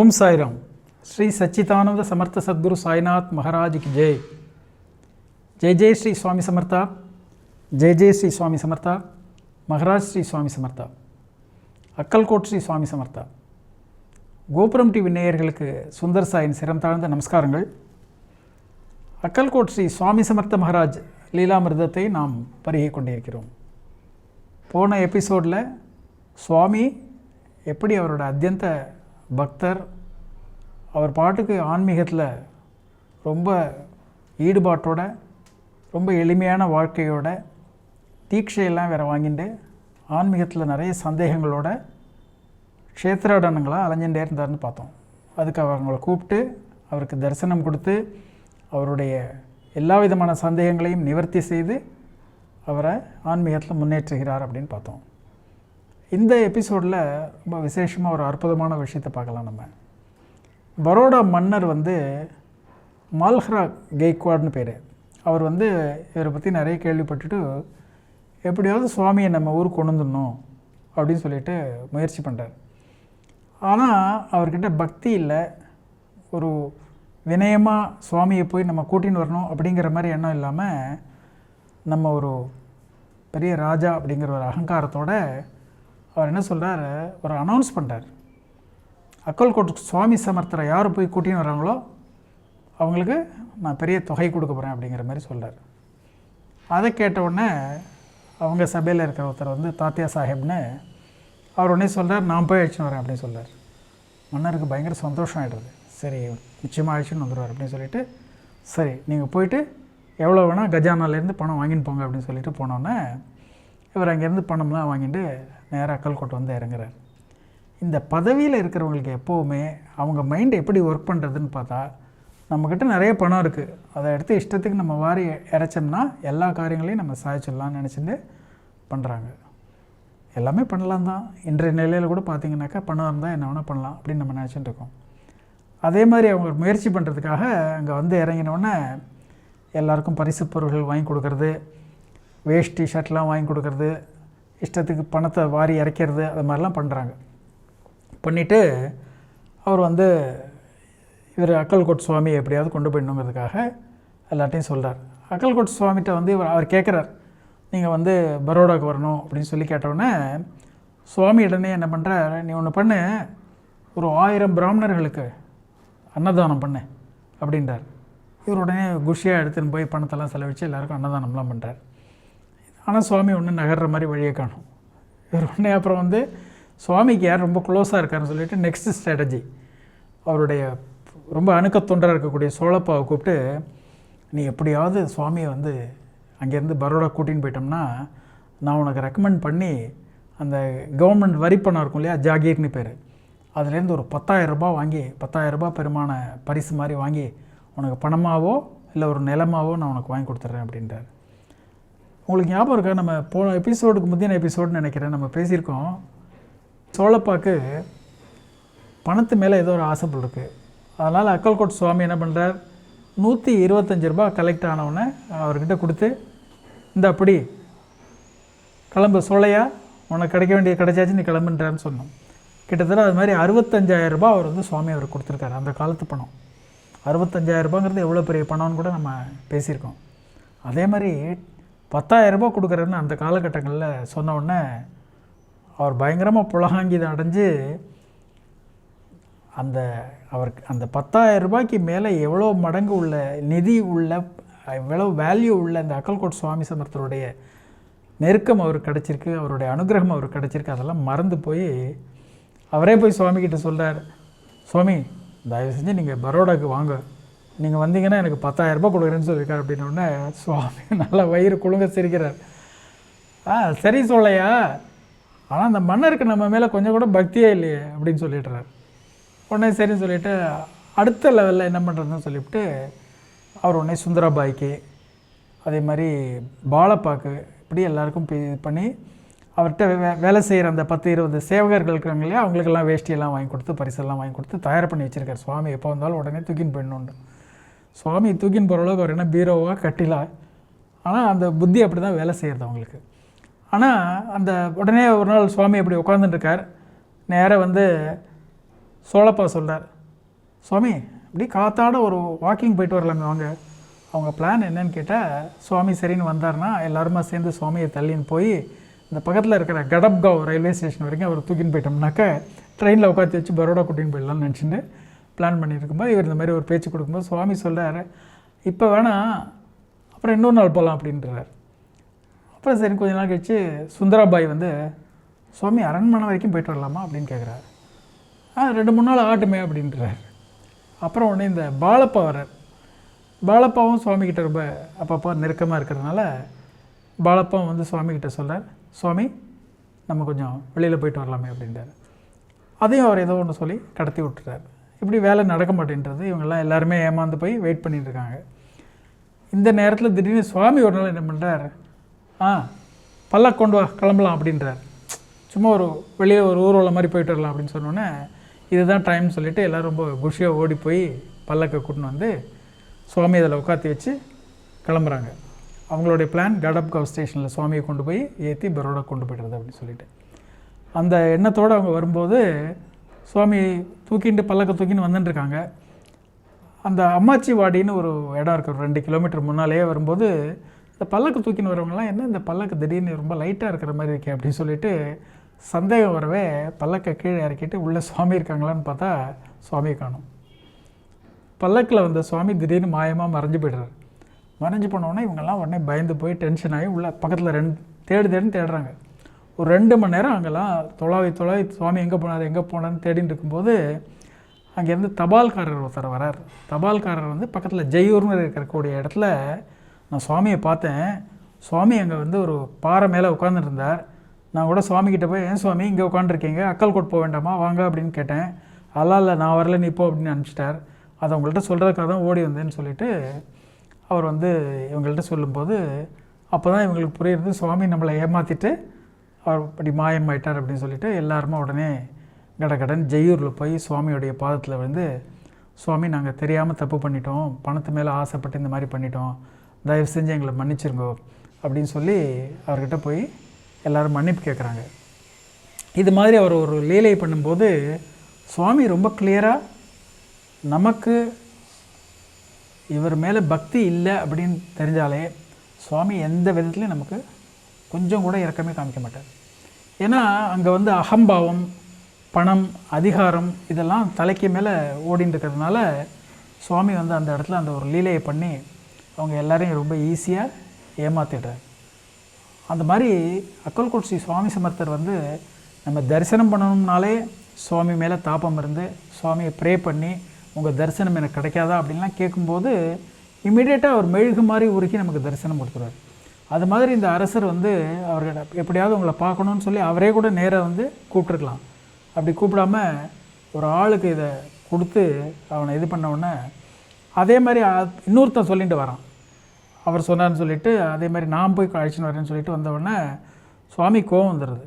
ஓம் சாய்ராம். ஸ்ரீ சச்சிதானந்த சமர்த்த சத்குரு சாய்நாத் மகாராஜுக்கு ஜெய். ஜெய் ஜெய் ஸ்ரீ சுவாமி சமர்த்தா. ஜெய் ஜெய் ஸ்ரீ சுவாமி சமர்த்தா. மகராஜ் ஸ்ரீ சுவாமி சமர்த்தா. அக்கல்கோட் ஸ்ரீ சுவாமி சமர்த்தா. கோபுரம் டிவி நேயர்களுக்கு சுந்தர் சாயின் சிரம் தாழ்ந்த நமஸ்காரங்கள். அக்கல்கோட் ஸ்ரீ சுவாமி சமர்த்த மகாராஜ் லீலாமிர்தத்தை நாம் பருகி கொண்டிருக்கிறோம். போன எபிசோடில் சுவாமி எப்படி அவரோட அத்தியந்த பக்தர் அவர் பாட்டுக்கு ஆன்மீகத்தில் ரொம்ப ஈடுபாட்டோட ரொம்ப எளிமையான வாழ்க்கையோட தீட்சையெல்லாம் வேறு வாங்கிட்டு ஆன்மீகத்தில் நிறைய சந்தேகங்களோட க்ஷேத்திராடனங்களாக அலைஞ்சுட்டே இருந்தார்னு பார்த்தோம். அதுக்கு அவங்கள கூப்பிட்டு அவருக்கு தரிசனம் கொடுத்து அவருடைய எல்லா விதமான சந்தேகங்களையும் நிவர்த்தி செய்து அவரை ஆன்மீகத்தில் முன்னேற்றுகிறார் அப்படின்னு பார்த்தோம். இந்த எபிசோடில் ரொம்ப விசேஷமாக ஒரு அற்புதமான விஷயத்தை பார்க்கலாம் நம்ம. பரோடா மன்னர் வந்து மால்ஹரா கெய்க்வாட்னு பேர். அவர் வந்து இவரை பற்றி நிறைய கேள்விப்பட்டுட்டு எப்படியாவது சுவாமியை நம்ம ஊருக்கு கொண்டு வந்துடணும் அப்படின்னு சொல்லிட்டு முயற்சி பண்ணுறார் ஆனால் அவர்கிட்ட பக்தி இல்லை. ஒரு வினயமாக சுவாமியை போய் நம்ம கூட்டின்னு வரணும் அப்படிங்கிற மாதிரி எண்ணம் இல்லாமல் நம்ம ஒரு பெரிய ராஜா அப்படிங்கிற ஒரு அகங்காரத்தோட அவர் என்ன சொல்கிறார் ஒரு அனௌன்ஸ் பண்ணுறார் அக்கல்கோட் சுவாமி சமர்த்தரை யார் போய் கூட்டின்னு வராங்களோ அவங்களுக்கு நான் பெரிய தொகை கொடுக்க போகிறேன் அப்படிங்கிற மாதிரி சொல்கிறார் அதை கேட்ட உடனே அவங்க சபையில் இருக்கிற ஒருத்தர் வந்து தாத்தியா சாஹேப்னு அவர் உடனே சொல்கிறார் நான் போய் அழிச்சுன்னு வரேன் அப்படின்னு சொல்கிறார் மன்னருக்கு பயங்கர சந்தோஷம் ஆகிடுறது சரி நிச்சயமாக அழிச்சுன்னு வந்துடுவார் அப்படின்னு சொல்லிட்டு சரி நீங்கள் போயிட்டு எவ்வளோ வேணால் கஜானாலேருந்து பணம் வாங்கின்னு போங்க அப்படின்னு சொல்லிட்டு போனோன்னே இவர் அங்கேருந்து பணம்லாம் வாங்கிட்டு நேராக அக்கல்கோட்டை வந்து இறங்குறார். இந்த பதவியில் இருக்கிறவங்களுக்கு எப்போவுமே அவங்க மைண்ட் எப்படி ஒர்க் பண்ணுறதுன்னு பார்த்தா நம்மக்கிட்ட நிறைய பணம் இருக்குது அதை எடுத்து இஷ்டத்துக்கு நம்ம வாரி இறைச்சோம்னா எல்லா காரியங்களையும் நம்ம சாய்ச்சிடலாம்னு நினச்சிட்டு பண்ணுறாங்க எல்லாமே பண்ணலாம் தான். இன்றைய நிலையில் கூட பார்த்தீங்கன்னாக்கா பணம் இருந்தால் என்ன வேணால் பண்ணலாம் அப்படின்னு நம்ம நினச்சிட்டு இருக்கோம். அதே மாதிரி அவங்க முயற்சி பண்ணுறதுக்காக அங்கே வந்து இறங்கினோடனே எல்லாருக்கும் பரிசு பொருள்கள் வாங்கி கொடுக்கறது வேஷ்டி ஷர்ட்லாம் வாங்கி கொடுக்கறது இஷ்டத்துக்கு பணத்தை வாரி இறைக்கிறது அது மாதிரிலாம் பண்ணுறாங்க பண்ணிவிட்டு அவர் வந்து இவர் அக்கல்கோட் சுவாமி எப்படியாவது கொண்டு போயிடணுங்கிறதுக்காக எல்லாத்தையும் சொல்கிறார் அக்கல்கோட் சுவாமிகிட்ட வந்து இவர் அவர் கேட்குறார் நீங்கள் வந்து பரோடாவுக்கு வரணும் அப்படின்னு சொல்லி கேட்டவுடனே சுவாமி உடனே என்ன பண்ணுறார் நீ ஒன்று பண்ணு ஒரு ஆயிரம் பிராமணர்களுக்கு அன்னதானம் பண்ணு அப்படின்றார். இவர் உடனே குஷியாக எடுத்துன்னு போய் பணத்தெல்லாம் செலவிச்சு எல்லாருக்கும் அன்னதானம்லாம் பண்ணுறார் ஆனால் சுவாமி ஒன்று நகர்ற மாதிரி வழியை காணும். இவர் உடனே அப்புறம் வந்து சுவாமிக்கு யார் ரொம்ப க்ளோஸாக இருக்காருன்னு சொல்லிட்டு நெக்ஸ்ட் ஸ்ட்ராட்டஜி அவருடைய ரொம்ப அணுக்கத்தொண்டராக இருக்கக்கூடிய சோழப்பாவை கூப்பிட்டு நீ எப்படியாவது சுவாமியை வந்து அங்கேருந்து பரோடா கூட்டின்னு போயிட்டோம்னா நான் உனக்கு ரெக்கமெண்ட் பண்ணி அந்த கவர்மெண்ட் வரி பணம் இருக்கும் இல்லையா ஜாகீர்னு பேர். அதுலேருந்து ஒரு பத்தாயிரம் ரூபாய் வாங்கி பத்தாயிரம் ரூபாய் பெருமான பரிசு மாதிரி வாங்கி உனக்கு பணமாவோ இல்லை ஒரு நிலமாவோ நான் உனக்கு வாங்கி கொடுத்துட்றேன் அப்படின்றார். உங்களுக்கு ஞாபகம் இருக்கா? நம்ம போன எபிசோடுக்கு முந்தின எபிசோடுன்னு நினைக்கிறேன். நம்ம பேசியிருக்கோம். சோழப்பாக்கு பணத்து மேலே ஏதோ ஒரு ஆசைப்பல் இருக்குது அதனால் அக்கல்கோட் சுவாமி என்ன பண்ணுறார் நூற்றி இருபத்தஞ்சி ரூபா கலெக்ட் ஆனவுடனே அவர்கிட்ட கொடுத்து இந்த அப்படி கிளம்பு சோழையா உனக்கு கிடைக்க வேண்டிய கிடைச்சாச்சு நீ கிளம்புன்றான்னு சொன்னோம் கிட்டத்தட்ட அது மாதிரி அறுபத்தஞ்சாயிரம் ரூபாய் அவர் வந்து சுவாமி அவர் கொடுத்துருக்காரு அந்த காலத்து பணம். அறுபத்தஞ்சாயிரம் ரூபாங்கிறது எவ்வளோ பெரிய பணம்னு கூட நம்ம பேசியிருக்கோம். அதே மாதிரி பத்தாயிரம் ரூபா கொடுக்குறேன்னு அந்த காலகட்டங்களில் சொன்ன உடனே அவர் பயங்கரமாக புலகாங்கிதை அடைஞ்சு அந்த அவருக்கு அந்த பத்தாயிரம் ரூபாய்க்கு மேலே எவ்வளோ மடங்கு உள்ள நிதி உள்ள எவ்வளோ வேல்யூ உள்ள அந்த அக்கல்கோட் சுவாமி சமர்த்தருடைய நெருக்கம் அவருக்கு கிடச்சிருக்கு அவருடைய அனுகிரகம் அவருக்கு கிடச்சிருக்கு அதெல்லாம் மறந்து போய் அவரே போய் சுவாமிகிட்ட சொல்கிறார் சுவாமி தயவு செஞ்சு நீங்கள் பரோடாக்கு வாங்க. நீங்கள் வந்தீங்கன்னா எனக்கு பத்தாயிரம் ரூபாய் கொடுக்குறேன்னு சொல்லியிருக்காரு. அப்படின்னோடனே சுவாமி நல்லா வயிறு குழுங்க சிரிக்கிறார். ஆ சரி சொல்லையா ஆனால் அந்த மன்னருக்கு நம்ம மேலே கொஞ்சம் கூட பக்தியே இல்லையே அப்படின்னு சொல்லிடுறார். உடனே சரின்னு சொல்லிவிட்டு அடுத்த லெவலில் என்ன பண்ணுறதுன்னு சொல்லிவிட்டு அவர் உடனே சுந்தராபாய்க்கு அதே மாதிரி பாலப்பாக்கு இப்படி எல்லாருக்கும் இது பண்ணி அவர்கிட்ட வே வேலை செய்கிற அந்த பத்து இருபது சேவகர்கள் இருக்கிறாங்க இல்லையா அவங்களுக்கெல்லாம் வேஷ்டியெல்லாம் வாங்கி கொடுத்து பரிசெல்லாம் வாங்கி கொடுத்து தயார் பண்ணி வச்சுருக்கார். சுவாமி எப்போ வந்தாலும் உடனே தூக்கின்னு போயிடணுண்டு சுவாமி தூக்கின்னு போகிற அளவுக்கு அவர் என்ன பீரோவாக கட்டிலா? ஆனால் அந்த புத்தி அப்படி தான் வேலை செய்கிறது அவங்களுக்கு. ஆனால் அந்த உடனே ஒரு நாள் சுவாமி அப்படி உட்காந்துட்டுருக்கார் நேராக வந்து சோழப்பா சொல்கிறார் சுவாமி இப்படி காத்தாட ஒரு வாக்கிங் போயிட்டு வரலாமே வாங்க. அவங்க பிளான் என்னன்னு கேட்டால் சுவாமி சரின்னு வந்தார்னா எல்லாருமா சேர்ந்து சுவாமியை தள்ளின்னு போய் இந்த பக்கத்தில் இருக்கிற கடப்காவ் ரயில்வே ஸ்டேஷன் வரைக்கும் அவர் தூக்கின்னு போயிட்டோம்னாக்க ட்ரெயினில் உட்காந்து வச்சு பரோடா கூட்டின்னு போயிடலாம்னு நினச்சிட்டு பிளான் பண்ணியிருக்கும்போது இவர் இந்த மாதிரி ஒரு பேச்சு கொடுக்கும்போது சுவாமி சொல்கிறார் இப்போ வேணால் அப்புறம் இன்னொரு நாள் போகலாம் அப்படின்றார். அப்புறம் சரி கொஞ்ச நாள் கழிச்சு சுந்தராபாய் வந்து சுவாமி அரண்மனை வரைக்கும் போயிட்டு வரலாமா? அப்படின்னு கேட்குறாரு ஆ ரெண்டு மூணு நாள் ஆகட்டுமே அப்படின்றார். அப்புறம் உடனே இந்த பாலப்பா வர்றார். பாலப்பாவும் சுவாமிக்கிட்ட ரொம்ப அப்பப்போ நெருக்கமாக இருக்கிறதுனால பாலப்பாவும் வந்து சுவாமிக்கிட்ட சொல்கிறார் சுவாமி நம்ம கொஞ்சம் வெளியில் போயிட்டு வரலாமே அப்படின்றார். அதையும் அவர் ஏதோ ஒன்று சொல்லி கடத்தி விட்டுறாரு. இப்படி வேலை நடக்க மாட்டேன்றது இவங்கெல்லாம் எல்லாருமே ஏமாந்து போய் வெயிட் பண்ணிட்டு இருக்காங்க. இந்த நேரத்தில் திடீர்னு சுவாமி ஒரு நாள் என்ன பண்ணுறார் ஆ பல்லக்கு கொண்டு வா கிளம்பலாம் அப்படின்றார். சும்மா ஒரு வெளியே ஒரு ஊர்வலம் மாதிரி போயிட்டு வரலாம் அப்படின்னு சொன்னோன்னே இதுதான் டைம்னு சொல்லிவிட்டு எல்லோரும் ரொம்ப குஷியாக ஓடி போய் பல்லக்கை கூட்டின்னு வந்து சுவாமி அதில் உட்காத்தி வச்சு கிளம்புறாங்க. அவங்களுடைய பிளான் கடப்காவ் ஸ்டேஷனில் சுவாமியை கொண்டு போய் ஏற்றி பரோடா கொண்டு போய்டுறது அப்படின்னு சொல்லிட்டு. அந்த எண்ணத்தோடு அவங்க வரும்போது சுவாமி தூக்கிட்டு பல்லக்க தூக்கின்னு வந்துட்டுருக்காங்க. அந்த அம்மாச்சி வாடின்னு ஒரு இடம் இருக்குது ஒரு ரெண்டு கிலோமீட்டர் முன்னாலேயே வரும்போது இந்த பல்லக்கு தூக்கின்னு வரவங்கலாம் என்ன இந்த பல்லக்கு திடீர்னு ரொம்ப லைட்டாக இருக்கிற மாதிரி இருக்கே அப்படின்னு சொல்லிட்டு சந்தேகம் வரவே பல்லக்கை கீழே இறக்கிட்டு உள்ளே சுவாமி இருக்காங்களான்னு பார்த்தா சுவாமியை காணும். பல்லக்கில் வந்த சுவாமி திடீர்னு மாயமாக மறைஞ்சு போய்டுறாரு. மறைஞ்சு போனோடனே இவங்கெல்லாம் உடனே பயந்து போய் டென்ஷன் ஆகி உள்ள பக்கத்தில் ரெண்டு தேடு தேடுன்னு தேடுறாங்க. ஒரு ரெண்டு மணி நேரம் அங்கெல்லாம் தொலாவி தொலாவி சுவாமி எங்கே போனார் எங்கே போனான்னு தேடின்னு இருக்கும்போது அங்கேருந்து தபால்காரர் ஒருத்தர் வரார். தபால்காரர் வந்து பக்கத்தில் ஜெய்யூர்னு இருக்கக்கூடிய இடத்துல நான் சுவாமியை பார்த்தேன். சுவாமி அங்கே வந்து ஒரு பாறை மேலே உட்காந்துருந்தார் நான் கூட சுவாமிக்கிட்ட போய் ஏன் சுவாமி இங்கே உட்காந்துருக்கீங்க அக்கல்கோட் போக வேண்டாமா? வாங்க அப்படின்னு கேட்டேன். அதெல்லாம் இல்லை நான் வரல நீ போ அப்படின்னு அனுப்பிச்சிட்டார். அதை உங்கள்கிட்ட சொல்கிறதுக்காக தான் ஓடி வந்தேன்னு சொல்லிட்டு அவர் வந்து இவங்கள்ட்ட சொல்லும்போது அப்போ தான் இவங்களுக்கு புரியுறது சுவாமி நம்மளை ஏமாற்றிட்டு அவர் அப்படி மாயமாயிட்டார் அப்படின்னு சொல்லிட்டு எல்லாருமே உடனே கடகடன் ஜெயூரில் போய் சுவாமியுடைய பாதத்தில் வந்து சுவாமி நாங்கள் தெரியாமல் தப்பு பண்ணிட்டோம். பணத்து மேலே ஆசைப்பட்டு இந்த மாதிரி பண்ணிட்டோம். தயவு செஞ்சு எங்களை மன்னிச்சிருங்கோ அப்படின்னு சொல்லி அவர்கிட்ட போய் எல்லோரும் மன்னிப்பு கேட்குறாங்க இது மாதிரி அவர் ஒரு லீலை பண்ணும்போது சுவாமி ரொம்ப கிளியராக நமக்கு இவர் மேலே பக்தி இல்லை அப்படின்னு தெரிஞ்சாலே சுவாமி எந்த விதத்துலையும் நமக்கு கொஞ்சம் கூட இறக்கமே காமிக்க மாட்டார். ஏன்னா அங்கே வந்து அகம்பாவம் பணம் அதிகாரம் இதெல்லாம் தலைக்கு மேலே ஓடின்னு இருக்கிறதுனால சுவாமி வந்து அந்த இடத்துல அந்த ஒரு லீலையை பண்ணி அவங்க எல்லாரையும் ரொம்ப ஈஸியாக ஏமாத்திடுறார். அந்த மாதிரி அக்கல்கோட் ஸ்ரீ சுவாமி சமர்த்தர் வந்து நம்ம தரிசனம் பண்ணணும்னாலே சுவாமி மேலே தாபம் இருந்து சுவாமியை ப்ரே பண்ணி உங்கள் தரிசனம் எனக்கு கிடைக்காதா அப்படின்லாம் கேட்கும்போது இம்மிடியேட்டாக அவர் மெழுகு மாதிரி உருக்கி நமக்கு தரிசனம் கொடுத்துருவார். அது மாதிரி இந்த அரசர் வந்து அவர்கிட்ட எப்படியாவது உங்களை பார்க்கணுன்னு சொல்லி அவரே கூட நேராக வந்து கூப்பிட்ருக்கலாம் அப்படி கூப்பிடாம ஒரு ஆளுக்கு இதை கொடுத்து அவனை இது பண்ண உடனே அதே மாதிரி இன்னொருத்தன் சொல்லிட்டு வரான். அவர் சொன்னார்னு சொல்லிட்டு அதே மாதிரி நான் போய் அழைச்சின்னு வரேன்னு சொல்லிட்டு வந்தவுடனே சுவாமி கோவம் வந்துடுது.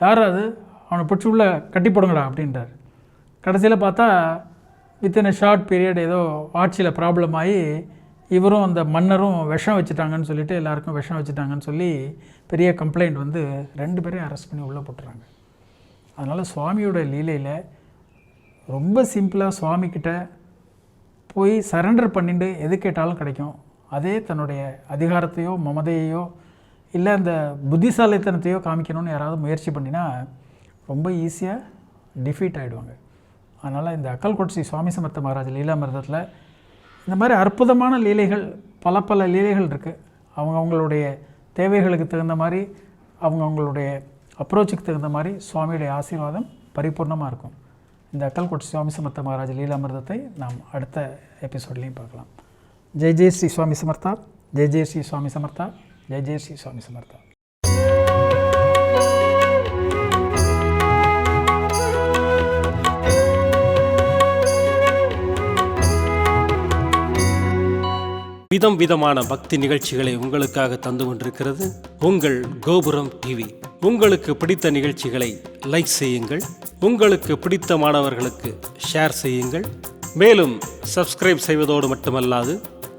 யார் அது? அவனை பிடிச்சி உள்ள கட்டி போடுங்கடா அப்படின்றார். கடைசியில் பார்த்தா வித்தின் ஷார்ட் பீரியட் ஏதோ ஆட்சியில் ப்ராப்ளம் ஆகி இவரும் அந்த மன்னரும் விஷம் வச்சுட்டாங்கன்னு சொல்லிட்டு எல்லாருக்கும் விஷம் வச்சுட்டாங்கன்னு சொல்லி பெரிய கம்ப்ளைண்ட் வந்து ரெண்டு பேரையும் அரெஸ்ட் பண்ணி உள்ளே போட்டுறாங்க. அதனால் சுவாமியோட லீலையில் ரொம்ப சிம்பிளாக சுவாமிக்கிட்ட போய் சரண்டர் பண்ணிட்டு எது கேட்டாலும் கிடைக்கும். அதே தன்னுடைய அதிகாரத்தையோ மமதையோ இல்லை அந்த புத்திசாலித்தனத்தையோ காமிக்கணும்னு யாராவது முயற்சி பண்ணினா ரொம்ப ஈஸியாக டிஃபீட் ஆகிடுவாங்க அதனால் இந்த அக்கல்கொட்சி சுவாமி சமர்த்த மகாராஜ் லீலாமிரதத்தில் இந்த மாதிரி அற்புதமான லீலைகள் பல பல லீலைகள் இருக்குது அவங்க அவங்களுடைய தேவைகளுக்கு தகுந்த மாதிரி அவங்க அவங்களுடைய அப்ரோச்சுக்கு தகுந்த மாதிரி சுவாமியுடைய ஆசீர்வாதம் பரிபூர்ணமாக இருக்கும். இந்த அக்கல்கோட் சுவாமி சமர்த்த மகாராஜ் லீலாமிரதத்தை நாம் அடுத்த எபிசோட்லேயும் பார்க்கலாம். ஜெய் ஜெய் ஸ்ரீ சுவாமி சமர்த்தா ஜெய் ஜெய் ஸ்ரீ சுவாமி சமர்த்தா ஜெய் ஜெய் ஸ்ரீ சுவாமி சமர்த்தா. விதம் விதமான பக்தி நிகழ்ச்சிகளை உங்களுக்காக தந்து கொண்டிருக்கிறது உங்கள் கோபுரம் டிவி. உங்களுக்கு பிடித்த நிகழ்ச்சிகளை லைக் செய்யுங்கள். உங்களுக்கு பிடித்த மாணவர்களுக்கு ஷேர் செய்யுங்கள். மேலும் சப்ஸ்கிரைப் செய்வதோடு மட்டுமல்லாது